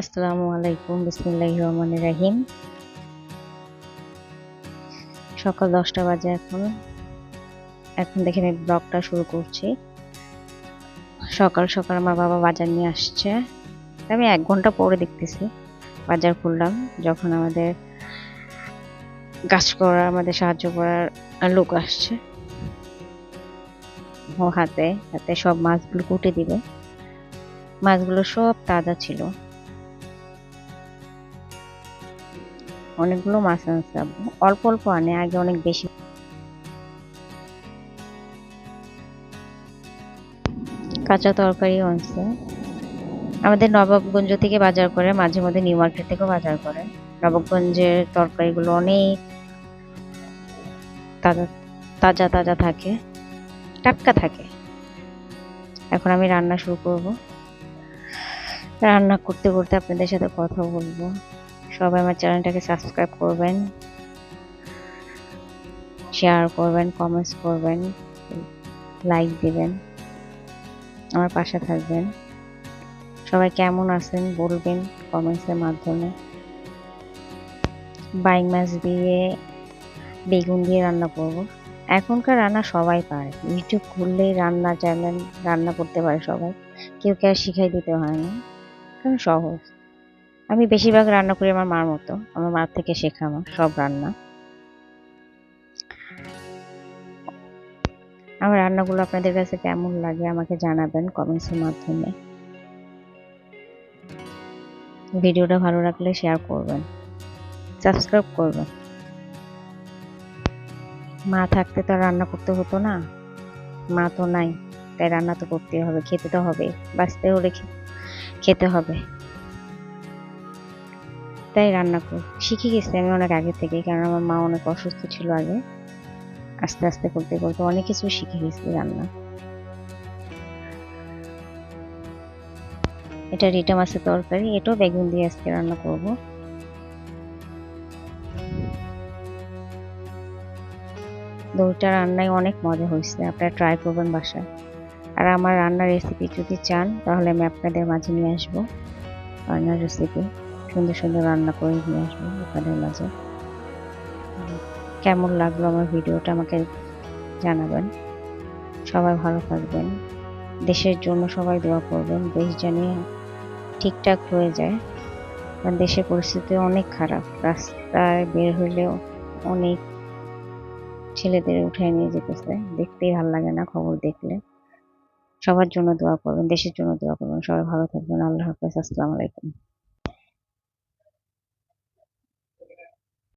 আসসালামু আলাইকুম বিসমিল্লাহ রহমান রাহিম। সকাল দশটা বাজে এখন। এখন দেখে আমি ব্লগটা শুরু করছি। সকাল সকাল আমার বাবা বাজার নিয়ে আসছে। আমি এক ঘণ্টা পরে দেখতেছি বাজার খুললাম, যখন আমাদের কাজ করা আমাদের সাহায্য করার লোক আসছে। ও হাতে হাতে সব মাছগুলো কুটে দিবে। মাছগুলো সব তাজা ছিল। অনেকগুলো মাছ আনছে আব্বু। অল্প অল্প আনে, আগে অনেক বেশি। কাঁচা তরকারিও আনছে। আমাদের নবাবগঞ্জ থেকে বাজার করে, মাঝে মধ্যে নিউ মার্কেট থেকেও বাজার করে। নবাবগঞ্জের তরকারিগুলো অনেক তাজা তাজা তাজা থাকে, টাটকা থাকে। এখন আমি রান্না শুরু করব। রান্না করতে করতে আপনাদের সাথে কথা বলব। সবাই আমার চ্যানেলটাকে সাবস্ক্রাইব করবেন শেয়ার করবেন কমেন্টস করবেন লাইক দেবেন, আমার পাশে থাকবেন। সবাই কেমন আছেন বলবেন কমেন্টসের মাধ্যমে। বাইং মাছ দিয়ে বেগুন দিয়ে রান্না করব। এখনকার রান্না সবাই পারে। ইউটিউব খুললেই রান্না চ্যানেল রান্না করতে পারে সবাই। কেউ কেউ শিখাই দিতে হয় না? কারণ সহজ। আমি বেশিরভাগ রান্না করি আমার মার মতো। আমার মার থেকে শেখা আমার সব রান্না। আমার রান্নাগুলো আপনাদের কাছে কেমন লাগে আমাকে জানাবেন কমেন্টসের মাধ্যমে। ভিডিওটা ভালো লাগলে শেয়ার করবেন। সাবস্ক্রাইব করবেন। মা থাকতে তো রান্না করতে হতো না। মা তো নাই, তাই রান্না তো করতে হবে, খেতে তো হবে বাঁচতে হলে খেতে হবে। তাই রান্না করি, শিখে গেছি আমি অনেক আগে থেকে কারণ আমার মা অনেক অসুস্থ ছিল আগে। আস্তে আস্তে করতে করতে অনেক কিছু শিখে গেছি রান্না। এটা রিটা মাছের তরকারি, এটাও বেগুন দিয়ে আজকে রান্না করব। দুইটা রান্নায় অনেক মজা হয়েছে, আপনারা ট্রাই করবেন বাসায়। আর আমার রান্নার রেসিপি যদি চান, তাহলে আমি আপনাদের মাঝে নিয়ে আসব। রান্নার রেসিপি সুন্দর সুন্দর রান্না করে নিয়ে আসব আপনাদের মাঝে। কেমন লাগল আমার ভিডিওটা আমাকে জানাবেন। সবাই ভালো থাকবেন। দেশের জন্য সবাই দোয়া করবেন, দেশ জানি ঠিকঠাক হয়ে যায়। কারণ দেশের পরিস্থিতি অনেক খারাপ। রাস্তায় বের হইলেও অনেক ছেলেদের উঠে নিয়ে যেতেছে। দেখতেই ভালো লাগে না খবর দেখলে। সবার জন্য দোয়া করবেন, দেশের জন্য দোয়া করবেন। সবাই ভালো থাকবেন। আল্লাহ হাফেজ। আসসালামু আলাইকুম।